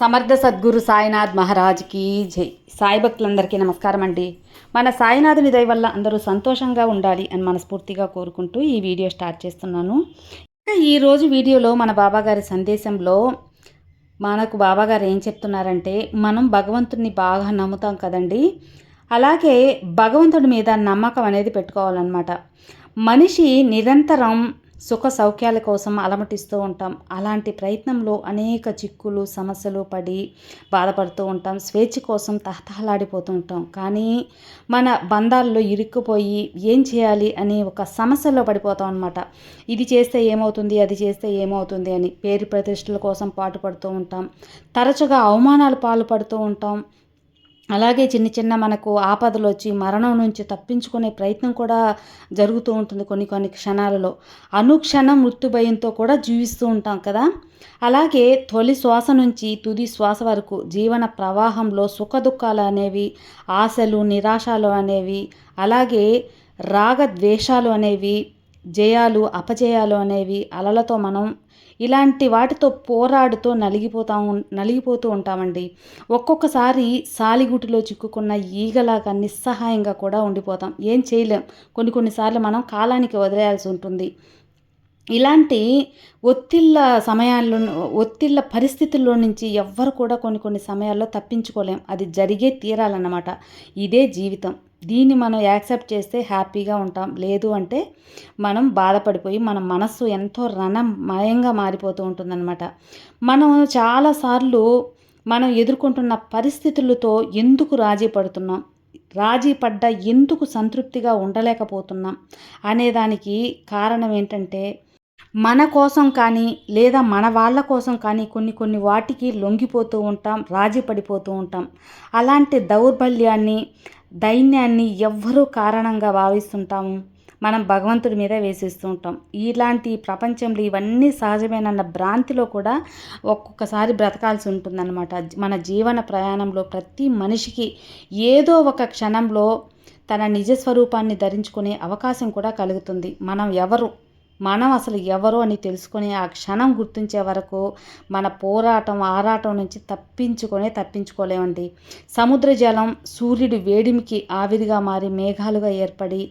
సమర్థ సద్గురు సాయినాథ్ మహారాజ్కి జై. సాయి భక్తులందరికీ నమస్కారం అండి. మన సాయినాథుని దయ వల్ల అందరూ సంతోషంగా ఉండాలి అని మనస్ఫూర్తిగా కోరుకుంటూ ఈ వీడియో స్టార్ట్ చేస్తున్నాను. ఇంకా ఈరోజు వీడియోలో మన బాబాగారి సందేశంలో మనకు బాబాగారు ఏం చెప్తున్నారంటే మనం భగవంతుడిని బాగా నమ్ముతాం కదండి. అలాగే భగవంతుడి మీద నమ్మకం అనేది పెట్టుకోవాలన్నమాట. మనిషి నిరంతరం సుఖ సౌఖ్యాల కోసం అలమటిస్తూ ఉంటాం. అలాంటి ప్రయత్నంలో అనేక చిక్కులు సమస్యలు పడి బాధపడుతూ ఉంటాం. స్వేచ్ఛ కోసం తహతహలాడిపోతూ ఉంటాం. కానీ మన బంధాల్లో ఇరుక్కుపోయి ఏం చేయాలి అని ఒక సమస్యలో పడిపోతాం అనమాట ఇది చేస్తే ఏమవుతుంది అది చేస్తే ఏమవుతుంది అని పేరు ప్రతిష్టల కోసం పాటుపడుతూ ఉంటాం. తరచుగా అవమానాలు పాల్పడుతూ ఉంటాం. అలాగే చిన్న చిన్న మనకు ఆపదలు వచ్చి మరణం నుంచి తప్పించుకునే ప్రయత్నం కూడా జరుగుతూ ఉంటుంది కొన్ని కొన్ని క్షణాలలో. అనుక్షణం మృత్యు భయంతో కూడా జీవిస్తూ ఉంటాం కదా. అలాగే తొలి శ్వాస నుంచి తుది శ్వాస వరకు జీవన ప్రవాహంలో సుఖదుఖాలు అనేవి ఆశలు నిరాశలు అనేవి అలాగే రాగ ద్వేషాలు అనేవి జయాలు అపజయాలు అనేవి అలలతో మనం ఇలాంటి వాటితో పోరాడుతూ నలిగిపోతాం నలిగిపోతూ ఉంటామండి. ఒక్కొక్కసారి సాలిగుటిలో చిక్కుకున్న ఈగలాగా నిస్సహాయంగా కూడా ఉండిపోతాం. ఏం చేయలేం. కొన్ని కొన్నిసార్లు మనం కాలానికి వదిలేయాల్సి ఉంటుంది. ఇలాంటి ఒత్తిళ్ళ సమయాల్లో ఒత్తిళ్ళ పరిస్థితుల్లో నుంచి ఎవ్వరు కూడా కొన్ని కొన్ని సమయాల్లో తప్పించుకోలేం. అది జరిగే తీరాలన్నమాట. ఇదే జీవితం. దీన్ని మనం యాక్సెప్ట్ చేస్తే హ్యాపీగా ఉంటాం. లేదు అంటే మనం బాధపడిపోయి మన మనస్సు ఎంతో రణమయంగా మారిపోతూ ఉంటుందన్నమాట. మనం చాలాసార్లు మనం ఎదుర్కొంటున్న పరిస్థితులతో ఎందుకు రాజీ పడుతున్నాం? రాజీ పడ్డ ఎందుకు సంతృప్తిగా ఉండలేకపోతున్నాం? అనేదానికి కారణం ఏంటంటే మన కోసం కానీ లేదా మన వాళ్ళ కోసం కానీ కొన్ని కొన్ని వాటికి లొంగిపోతూ ఉంటాం రాజీ పడిపోతూ ఉంటాం. అలాంటి దౌర్బల్యాన్ని దైన్యాన్ని ఎవ్వరూ కారణంగా భావిస్తుంటాము మనం భగవంతుడి మీద వేసిస్తూ ఉంటాం. ఇలాంటి ప్రపంచంలో ఇవన్నీ సహజమేనన్న భ్రాంతిలో కూడా ఒక్కొక్కసారి బ్రతకాల్సి ఉంటుందన్నమాట. మన జీవన ప్రయాణంలో ప్రతి మనిషికి ఏదో ఒక క్షణంలో తన నిజ స్వరూపాన్ని ధరించుకునే అవకాశం కూడా కలుగుతుంది. మనం ఎవరు? మనం అసలు ఎవరు అని తెలుసుకొని ఆ క్షణం గుర్తించే వరకు మన పోరాటం ఆరాటం నుంచి తప్పించుకొనే తప్పించుకోలేమండి. సముద్ర జలం సూర్యుడి వేడిమికి ఆవిరిగా మారి మేఘాలుగా ఏర్పడి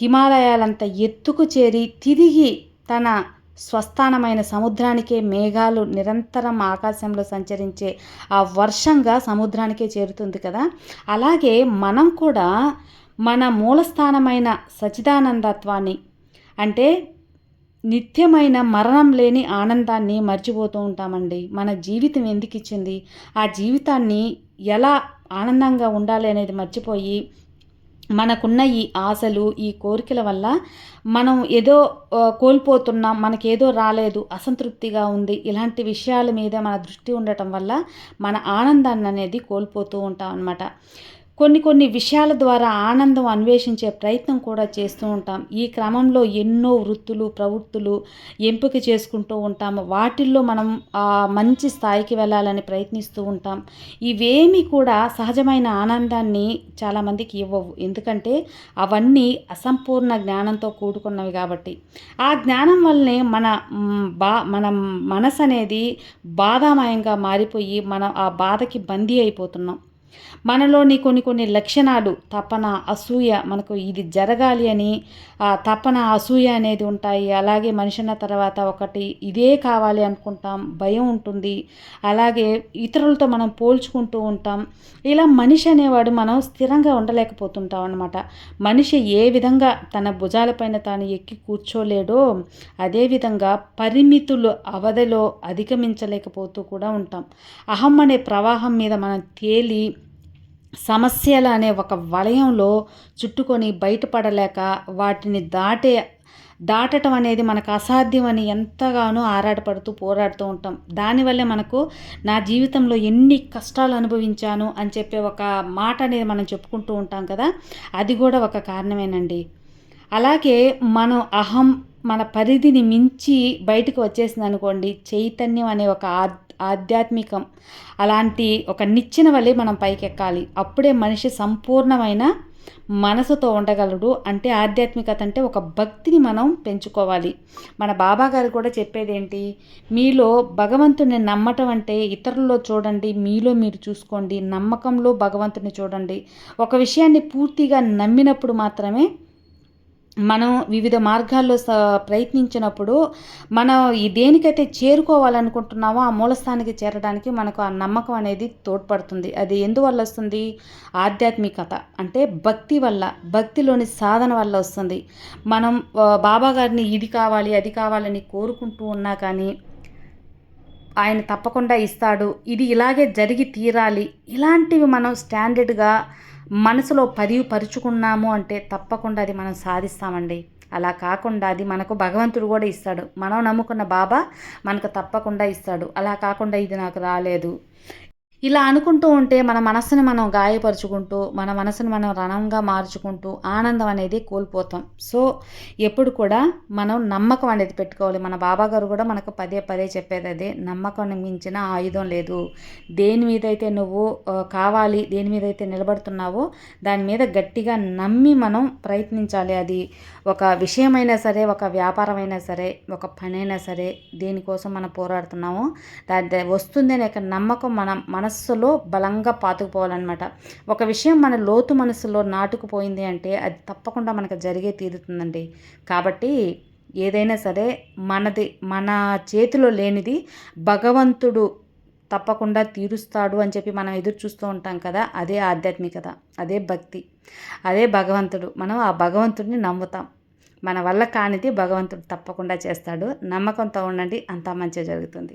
హిమాలయాలంత ఎత్తుకు చేరి తిరిగి తన స్వస్థానమైన సముద్రానికే మేఘాలు నిరంతరం ఆకాశంలో సంచరించే ఆ వర్షంగా సముద్రానికే చేరుతుంది కదా. అలాగే మనం కూడా మన మూలస్థానమైన సచిదానందత్వాన్ని అంటే నిత్యమైన మరణం లేని ఆనందాన్ని మర్చిపోతూ ఉంటామండి. మన జీవితం ఎందుకు ఇచ్చింది? ఆ జీవితాన్ని ఎలా ఆనందంగా ఉండాలి అనేది మర్చిపోయి మనకున్న ఈ ఆశలు ఈ కోరికల వల్ల మనం ఏదో కోల్పోతున్నాం మనకేదో రాలేదు అసంతృప్తిగా ఉంది ఇలాంటి విషయాల మీద మన దృష్టి ఉండటం వల్ల మన ఆనందాన్ని అనేది కోల్పోతూ ఉంటాం అన్నమాట కొన్ని కొన్ని విషయాల ద్వారా ఆనందం అన్వేషించే ప్రయత్నం కూడా చేస్తూ ఉంటాం. ఈ క్రమంలో ఎన్నో వృత్తులు ప్రవృత్తులు ఎంపిక చేసుకుంటూ ఉంటాం. వాటిల్లో మనం మంచి స్థాయికి వెళ్ళాలని ప్రయత్నిస్తూ ఉంటాం. ఇవేమి కూడా సహజమైన ఆనందాన్ని చాలామందికి ఇవ్వవు. ఎందుకంటే అవన్నీ అసంపూర్ణ జ్ఞానంతో కూడుకున్నవి కాబట్టి. ఆ జ్ఞానం వల్లనే మన బా మన మనసు అనేది బాధామయంగా మారిపోయి మనం ఆ బాధకి బందీ అయిపోతున్నాం. మనలోని కొన్ని కొన్ని లక్షణాలు తపన అసూయ మనకు ఇది జరగాలి అని ఆ తపన అసూయ అనేది ఉంటాయి. అలాగే మనిషిన తర్వాత ఒకటి ఇదే కావాలి అనుకుంటాం భయం ఉంటుంది. అలాగే ఇతరులతో మనం పోల్చుకుంటూ ఉంటాం. ఇలా మనిషి అనేవాడు మనం స్థిరంగా ఉండలేకపోతుంటాం అనమాట మనిషి ఏ విధంగా తన భుజాలపైన తాను ఎక్కి కూర్చోలేడో అదేవిధంగా పరిమితులు అవధిలో అధిగమించలేకపోతూ కూడా ఉంటాం. అహం అనే ప్రవాహం మీద మనం తేలి సమస్యలు అనే ఒక వలయంలో చుట్టుకొని బయటపడలేక వాటిని దాటే దాటటం అనేది మనకు అసాధ్యం అని ఎంతగానో ఆరాటపడుతూ పోరాడుతూ ఉంటాం. దానివల్లే మనకు నా జీవితంలో ఎన్ని కష్టాలు అనుభవించాను అని చెప్పే ఒక మాట అనేది మనం చెప్పుకుంటూ ఉంటాం కదా అది కూడా ఒక కారణమేనండి. అలాగే మనం అహం మన పరిధిని మించి బయటకు వచ్చేసింది అనుకోండి చైతన్యం అనే ఒక ఆధ్యాత్మికం. అలాంటి ఒక నిచ్చెన వల్లే మనం పైకెక్కాలి. అప్పుడే మనిషి సంపూర్ణమైన మనసుతో ఉండగలడు. అంటే ఆధ్యాత్మికత అంటే ఒక భక్తిని మనం పెంచుకోవాలి. మన బాబా గారు కూడా చెప్పేది ఏంటి మీలో భగవంతుని నమ్మటం అంటే ఇతరుల్లో చూడండి మీలో మీరు చూసుకోండి. నమ్మకంలో భగవంతుని చూడండి. ఒక విషయాన్ని పూర్తిగా నమ్మినప్పుడు మాత్రమే మనం వివిధ మార్గాల్లో స ప్రయత్నించినప్పుడు మనం ఈ దేనికైతే చేరుకోవాలనుకుంటున్నామో ఆ మూలస్థానికి చేరడానికి మనకు ఆ నమ్మకం అనేది తోడ్పడుతుంది. అది ఎందువల్ల వస్తుంది? ఆధ్యాత్మికత. అంటే భక్తి వల్ల భక్తిలోని సాధన వల్ల వస్తుంది. మనం బాబా గారిని ఇది కావాలి అది కావాలని కోరుకుంటూ ఉన్నా కానీ ఆయన తప్పకుండా ఇస్తాడు. ఇది ఇలాగే జరిగి తీరాలి. ఇలాంటివి మనం స్టాండర్డ్గా మనసులో పరుచుకున్నాము అంటే తప్పకుండా అది మనం సాధిస్తామండి. అలా కాకుండా అది మనకు భగవంతుడు కూడా ఇస్తాడు. మనం నమ్ముకున్న బాబా మనకు తప్పకుండా ఇస్తాడు. అలా కాకుండా ఇది నాకు రాలేదు. ఇలా అనుకుంటూ ఉంటే మన మనసును మనం గాయపరుచుకుంటూ మన మనసుని మనం రణంగా మార్చుకుంటూ ఆనందం అనేది కోల్పోతాం. సో ఎప్పుడు కూడా మనం నమ్మకం అనేది పెట్టుకోవాలి. మన బాబా గారు కూడా మనకు పదే పదే చెప్పేది అదే నమ్మకం మించిన ఆయుధం లేదు. దేని మీద అయితే నువ్వు కావాలి దేని మీద అయితే నిలబడుతున్నావో దాని మీద గట్టిగా నమ్మి మనం ప్రయత్నించాలి. అది ఒక విషయమైనా సరే ఒక వ్యాపారమైనా సరే ఒక పనైనా సరే దేనికోసం మనం పోరాడుతున్నామో దాని వస్తుందనే నమ్మకం మన మనసు మనస్సులో బలంగా పాతుకుపోవాలన్నమాట. ఒక విషయం మన లోతు మనసులో నాటుకుపోయింది అంటే అది తప్పకుండా మనకు జరిగే తీరుతుందండి. కాబట్టి ఏదైనా సరే మనది మన చేతిలో లేనిది భగవంతుడు తప్పకుండా తీరుస్తాడు అని చెప్పి మనం ఎదురు చూస్తూ ఉంటాం కదా అదే ఆధ్యాత్మికత అదే భక్తి అదే భగవంతుడు. మనం ఆ భగవంతుడిని నమ్ముతాం. మన వల్ల కానిది భగవంతుడు తప్పకుండా చేస్తాడు. నమ్మకంతో ఉండండి అంతా మంచిగా జరుగుతుంది.